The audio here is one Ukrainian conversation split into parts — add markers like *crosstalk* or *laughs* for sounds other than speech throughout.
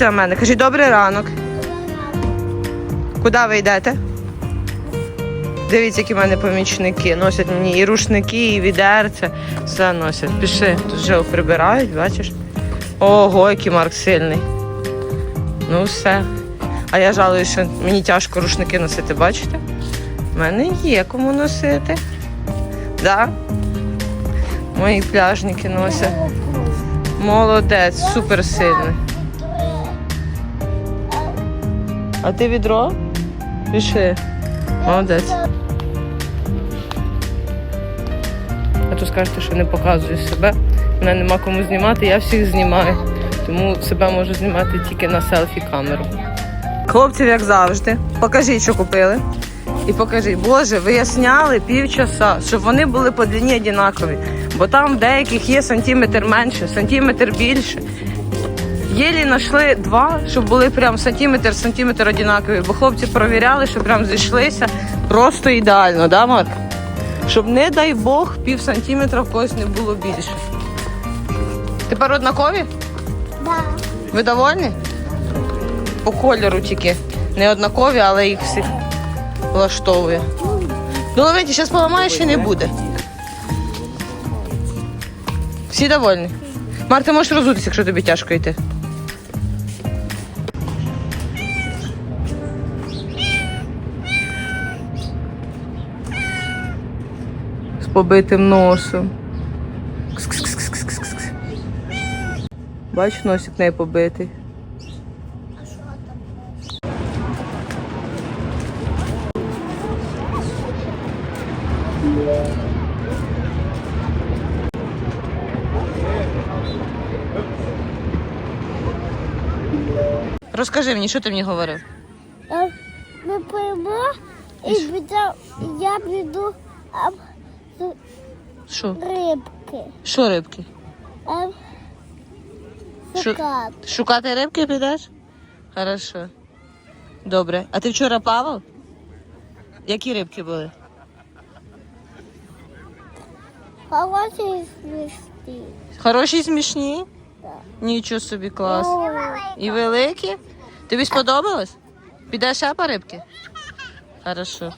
Дивіться на мене. Кажіть, добрий ранок. Куди ви йдете? Дивіться, які в мене помічники. Носять мені і рушники, і відерця. Все носять. Пішли. Тут вже прибирають, бачиш? Ого, який Марк сильний. Ну все. А я жалую, що мені тяжко рушники носити, бачите? У мене є кому носити. Да? Мої пляжники носять. Молодець, супер сильний. А ти відро? Пішли. Молодець. А то скажете, що не показую себе. Мене нема кому знімати, я всіх знімаю. Тому себе можу знімати тільки на селфі-камеру. Хлопців, як завжди, покажіть, що купили. І покажіть, боже, виясняли півчаса, щоб вони були по длині однакові. Бо там в деяких є сантиметр менше, сантиметр більше. Єлі знайшли два, щоб були прям сантиметр, сантиметр однакові. Бо хлопці провіряли, що прям зійшлися просто ідеально, да, Марк? Щоб, не дай Бог, пів сантиметра в когось не було більше. Тепер однакові? Да. Ви довольні? По кольору тільки. Не однакові, але їх всіх влаштовує. Ну, Лавенті, зараз поламаєш і не буде. Всі довольні? Марк, ти можеш розутися, якщо тобі тяжко йти. Побитим носом. Кс-кс-кс-кс-кс-кс. Бачиш, носик в неї побитий. Розкажи мені, що ти мені говорив? Е, Ми поймо і я піду з Що? рибки. Що рибки? Ем? Закат. Шукати рибки підеш? Хорошо. Добре. А ти вчора плавав? Які рибки були? Хороший смішний. Хороші і смішні? Так. Нічого собі клас. І великі? Тобі сподобалось? Підеш ще по рибки? Хорошо.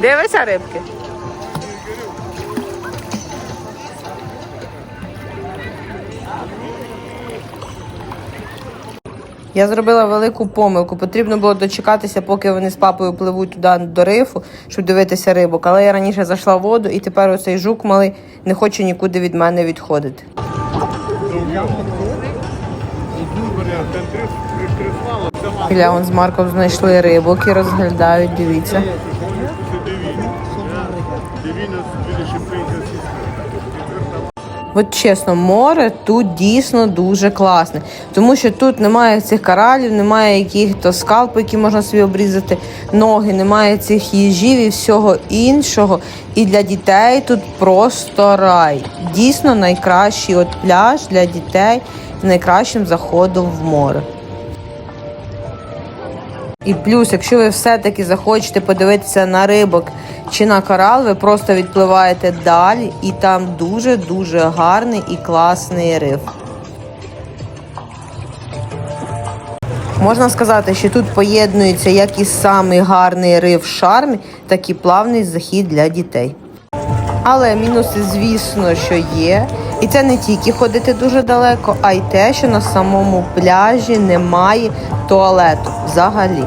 Дивися рибки. Я зробила велику помилку. Потрібно було дочекатися, поки вони з папою пливуть туди до рифу, щоб дивитися рибок. Але я раніше зайшла в воду, і тепер оцей жук малий не хоче нікуди від мене відходити. Біля он з Марком знайшли рибок і розглядають. Дивіться. От чесно, море тут дійсно дуже класне, тому що тут немає цих коралів, немає яких-то скалп, які можна собі обрізати ноги, немає цих їжів і всього іншого. І для дітей тут просто рай. Дійсно найкращий от пляж для дітей з найкращим заходом в море. І плюс, якщо ви все-таки захочете подивитися на рибок чи на корал, ви просто відпливаєте далі, і там дуже-дуже гарний і класний риф. Можна сказати, що тут поєднується як і самий гарний риф в шармі, так і плавний захід для дітей. Але мінуси, звісно, що є. І це не тільки ходити дуже далеко, а й те, що на самому пляжі немає туалету взагалі.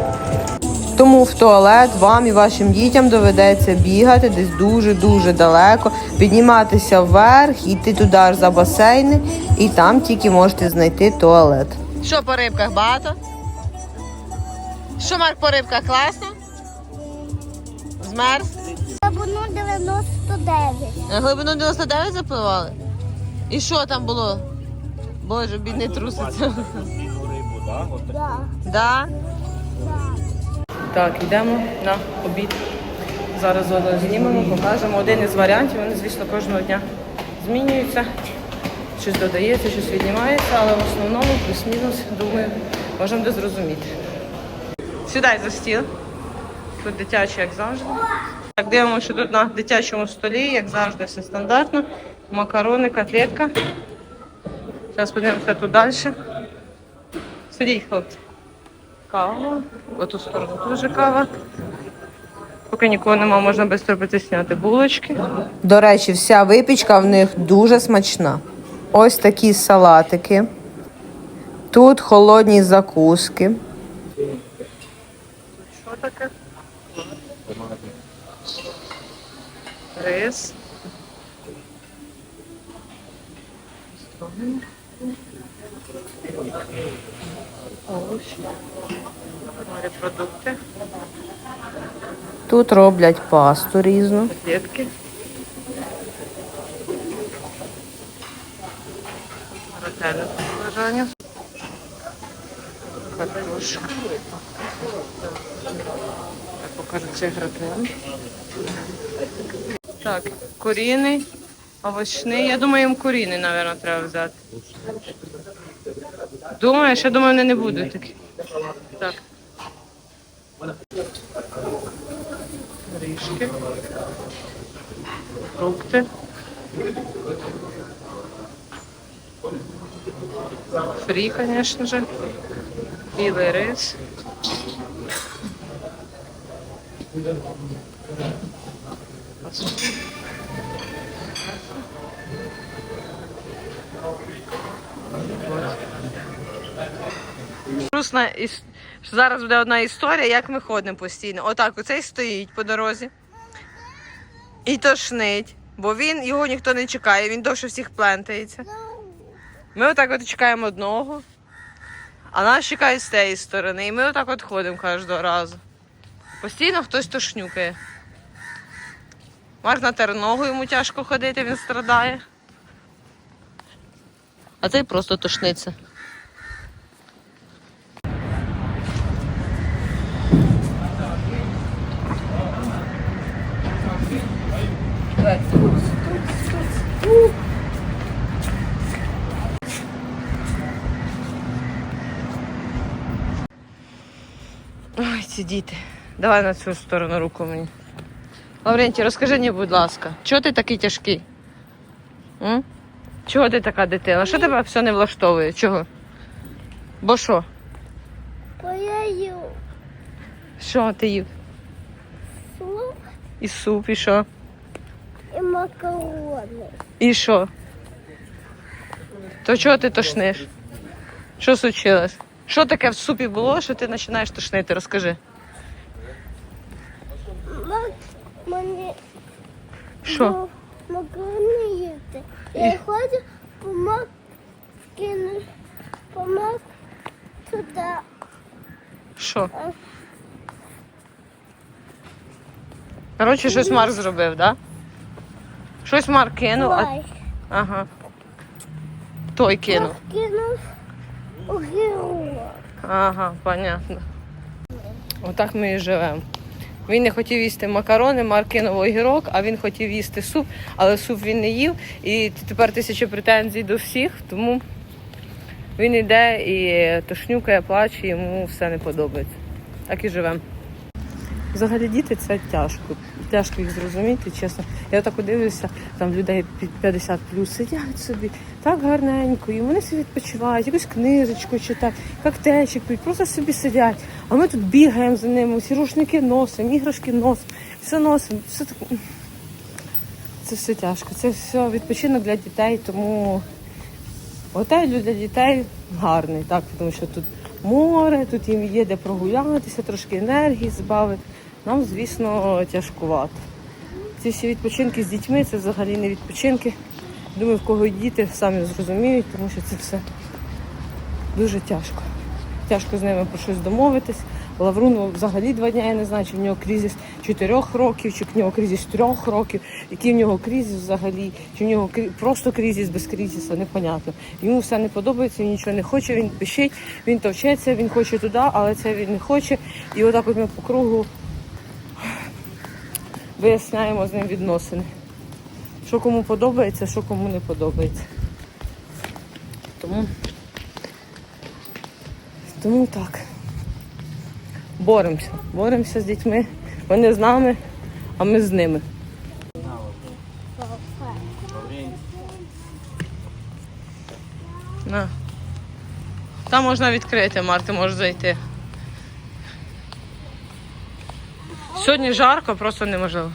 Тому в туалет вам і вашим дітям доведеться бігати десь дуже-дуже далеко, підніматися вверх, йти туди аж за басейни, і там тільки можете знайти туалет. Що по рибках багато? Що Марк по рибках класно? Змерз? Глибину 99. Глибину 99 запливали? І що там було? Боже, бідний труситься. *laughs* Да. Да? Так, йдемо на обід. Зараз знімемо, покажемо. Один із варіантів, вони, звісно, кожного дня змінюються. Щось додається, щось віднімається, але в основному плюс-мінус, думаю, можемо зрозуміти. Сідай за стіл. Тут дитячий, як завжди. Так, дивимося, що тут на дитячому столі, як завжди, все стандартно. Макарони, котлетка. Зараз подивимося тут далі. Сидіть, хлопці. Кава. В ту сторону теж кава. Поки нікого нема, можна швидко притисняти булочки. До речі, вся випічка в них дуже смачна. Ось такі салатики. Тут холодні закуски. Що таке? Рис. Овочі. Морепродукти. Тут роблять пасту різну. Котлетки. Ретельне бажання. Картошка. Я покажу цей гратен. Так, куріний, овочний. Я думаю, їм куріний, мабуть, треба взяти. Думаєш? Я думаю, вони не будуть такі. Так. Горішки. Фрукти. Фрі, звісно же. Білий рис. Грустна іс- зараз буде одна історія, як ми ходимо постійно. Отак, оцей стоїть по дорозі і тошнить, бо він його ніхто не чекає, він довше всіх плентається. Ми отак от чекаємо одного, а нас чекають з тієї сторони. І ми отак от ходимо кожного разу. Постійно хтось тошнюкає. Марк натер ногу, йому тяжко ходити, він страдає. А цей просто тошниться. Ой, ці діти. Давай на цю сторону руку мені. Лаврентій, розкажи мені, будь ласка, чого ти такий тяжкий? М? Чого ти така дитина? Що тебе все не влаштовує? Чого? Бо що? Бо я їв Що ти їв? суп І суп, і що? і макарони. І що? То чого ти тошниш? Що случилось? Що таке в супі було, що ти починаєш тошнити? Розкажи. Мені Що? макарони їсти. Я хочу помак кину, помак туди. Що? Коротше, щось Марк зробив, так? Да? Щось Марк кинув, а... Ой, ага. Той кинув. кинув Ага, понятно. Отак ми і живемо. Він не хотів їсти макарони, Марк кинув огірок, а він хотів їсти суп, але суп він не їв. І тепер тисяча претензій до всіх, тому він йде і тошнюкає, плаче, йому все не подобається. Так і живемо. Взагалі діти це тяжко. Тяжко їх зрозуміти, чесно. Я так дивлюся, там людей під 50 плюс сидять собі так гарненько, і вони собі відпочивають, якусь книжечку читають, коктейльчик п'ють, просто собі сидять. А ми тут бігаємо за ними, всі рушники носимо, іграшки носимо, все носимо. Все так... Це все тяжко. Це все відпочинок для дітей, тому готель для дітей гарний, так, тому що тут море, тут їм є де прогулятися, трошки енергії збавити. Нам, звісно, тяжкувато. Ці всі відпочинки з дітьми це взагалі не відпочинки. Думаю, в кого діти самі зрозуміють, тому що це все дуже тяжко. Тяжко з ними про щось домовитись. Лавруну взагалі два дні, я не знаю, чи в нього кризис чотирьох років, чи в нього кризис трьох років, який в нього кризис взагалі, чи в нього просто кризис без кризису, непонятно. Йому все не подобається, він нічого не хоче, він пищить, він товчеться, він хоче туди, але це він не хоче. І отак от ми по кругу виясняємо з ним відносини. Що кому подобається, що кому не подобається. Тому, тому так. боремося. Боремося з дітьми. Вони з нами, а ми з ними. На. Там можна відкрити, Марти можеш зайти. Сьогодні жарко, просто неможливо.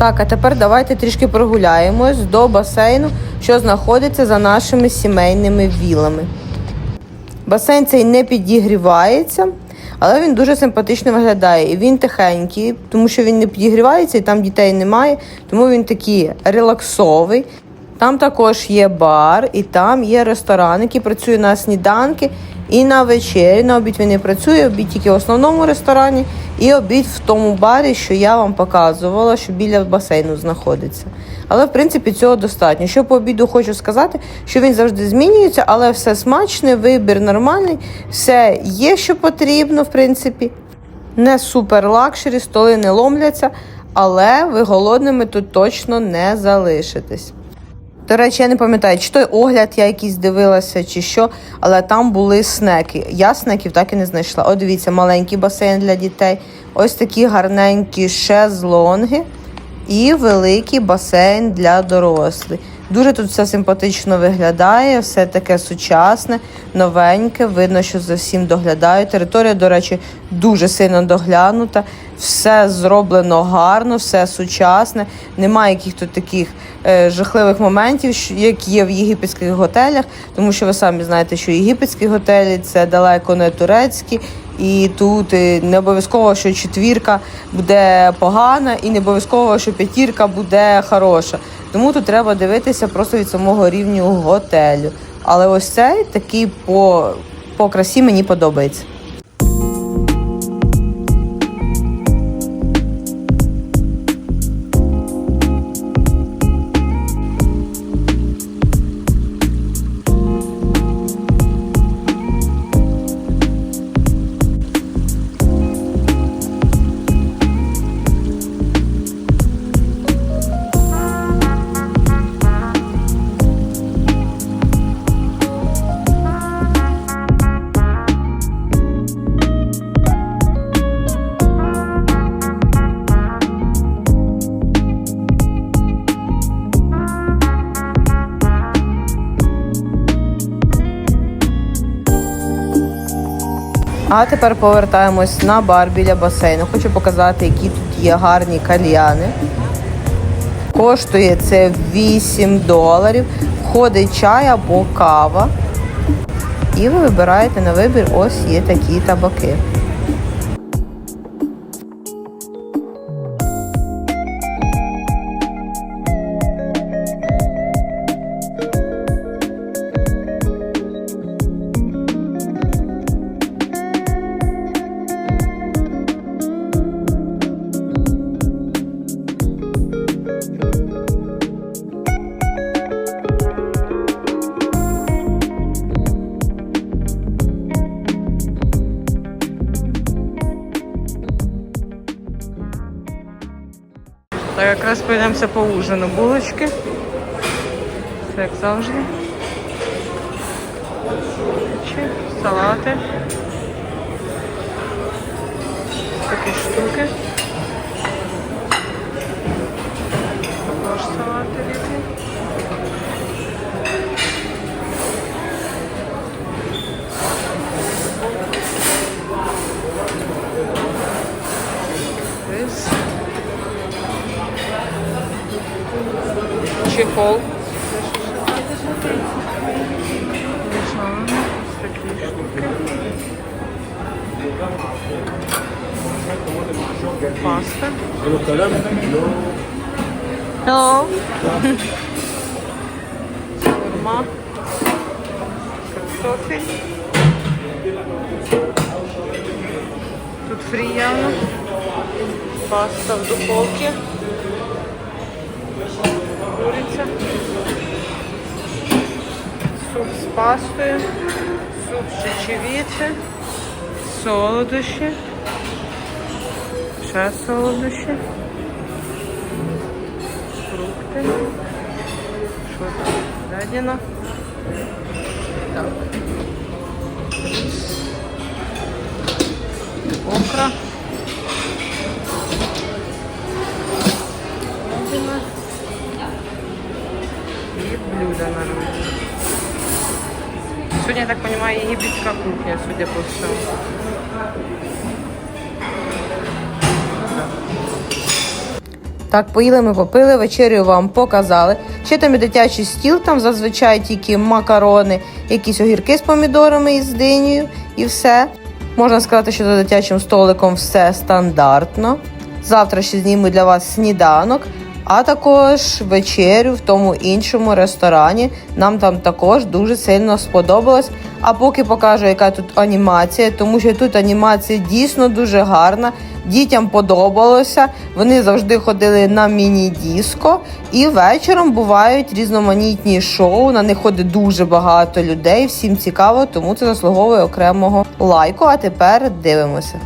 Так, а тепер давайте трішки прогуляємось до басейну, що знаходиться за нашими сімейними вілами. Басейн цей не підігрівається, але він дуже симпатично виглядає. І він тихенький, тому що він не підігрівається і там дітей немає, тому він такий релаксовий. Там також є бар, і там є ресторан, який працює на сніданки і на вечері. На обід він не працює, обід тільки в основному ресторані, і обід в тому барі, що я вам показувала, що біля басейну знаходиться. Але в принципі цього достатньо. Що по обіду хочу сказати, що він завжди змінюється, але все смачне, вибір нормальний, все є, що потрібно, в принципі. Не супер лакшері, столи не ломляться, але ви голодними тут точно не залишитесь. До речі, я не пам'ятаю, чи той огляд я якийсь дивилася, чи що, але там були снеки. Я снеків так і не знайшла. О, дивіться, маленький басейн для дітей, ось такі гарненькі шезлонги і великий басейн для дорослих. Дуже тут все симпатично виглядає, все таке сучасне, новеньке. Видно, що за всім доглядають. Територія, до речі, дуже сильно доглянута. Все зроблено гарно, все сучасне. Немає яких тут таких е, жахливих моментів, як є в єгипетських готелях, тому що ви самі знаєте, що єгипетські готелі це далеко не турецькі. І тут е, не обов'язково, що четвірка буде погана, і не обов'язково, що п'ятірка буде хороша. Тому тут треба дивитися просто від самого рівню готелю. Але ось цей такий по, по красі мені подобається. А тепер повертаємось на бар біля басейну. Хочу показати, які тут є гарні кальяни. Коштує це 8 доларів. Входить чай або кава. І ви вибираєте на вибір ось є такі табаки. Якраз пойдемося по ужину. Булочки. Це як завжди. Салати. Такі штуки. чехол. Бажано. Такі штуки. Паста. Hello. Шаурма. Картофель. Тут фрі явно. Паста в духовці. пастою, суп чечевицы, солодощі, сейчас солодощі, фрукты, Що там? Говядина. Так. Окра. Говядина. І блюда на руці. Сьогодні, я так розумію, єгипетська кухня, судя по всьому. Так, поїли ми попили, вечерю вам показали. Ще там і дитячий стіл, там зазвичай тільки макарони, якісь огірки з помідорами і з динею, і все. Можна сказати, що за дитячим столиком все стандартно. Завтра ще зніму для вас сніданок, а також вечерю в тому іншому ресторані. Нам там також дуже сильно сподобалось. А поки покажу, яка тут анімація, тому що тут анімація дійсно дуже гарна. Дітям подобалося. Вони завжди ходили на міні-диско. І вечором бувають різноманітні шоу. На них ходить дуже багато людей. Всім цікаво, тому це заслуговує окремого лайку. А тепер дивимося.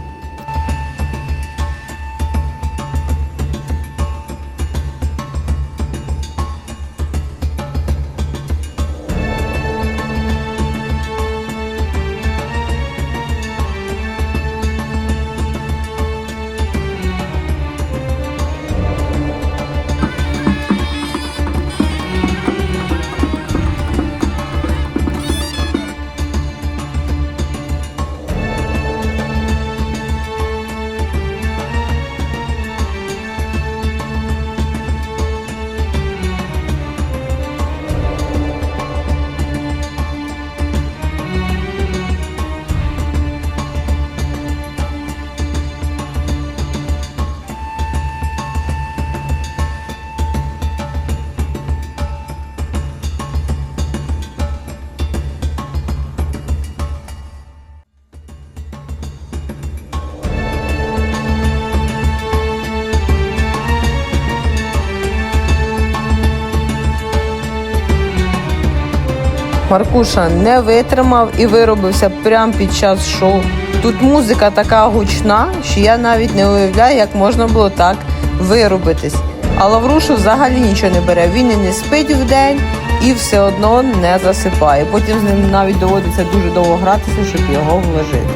Маркуша не витримав і виробився прямо під час шоу. Тут музика така гучна, що я навіть не уявляю, як можна було так виробитись. А Лаврушу взагалі нічого не бере. Він і не спить вдень і все одно не засипає. Потім з ним навіть доводиться дуже довго гратися, щоб його вложити.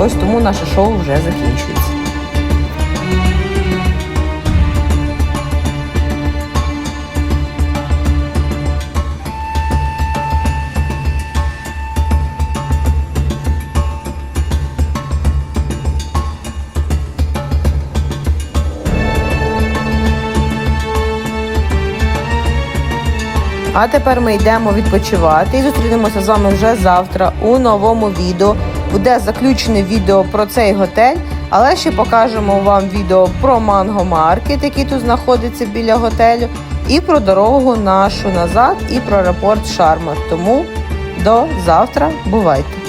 Ось тому наше шоу вже закінчується. А тепер ми йдемо відпочивати і зустрінемося з вами вже завтра у новому відео. Буде заключене відео про цей готель, але ще покажемо вам відео про Манго Маркет, який тут знаходиться біля готелю, і про дорогу нашу назад, і про аеропорт Шарма. Тому до завтра. Бувайте!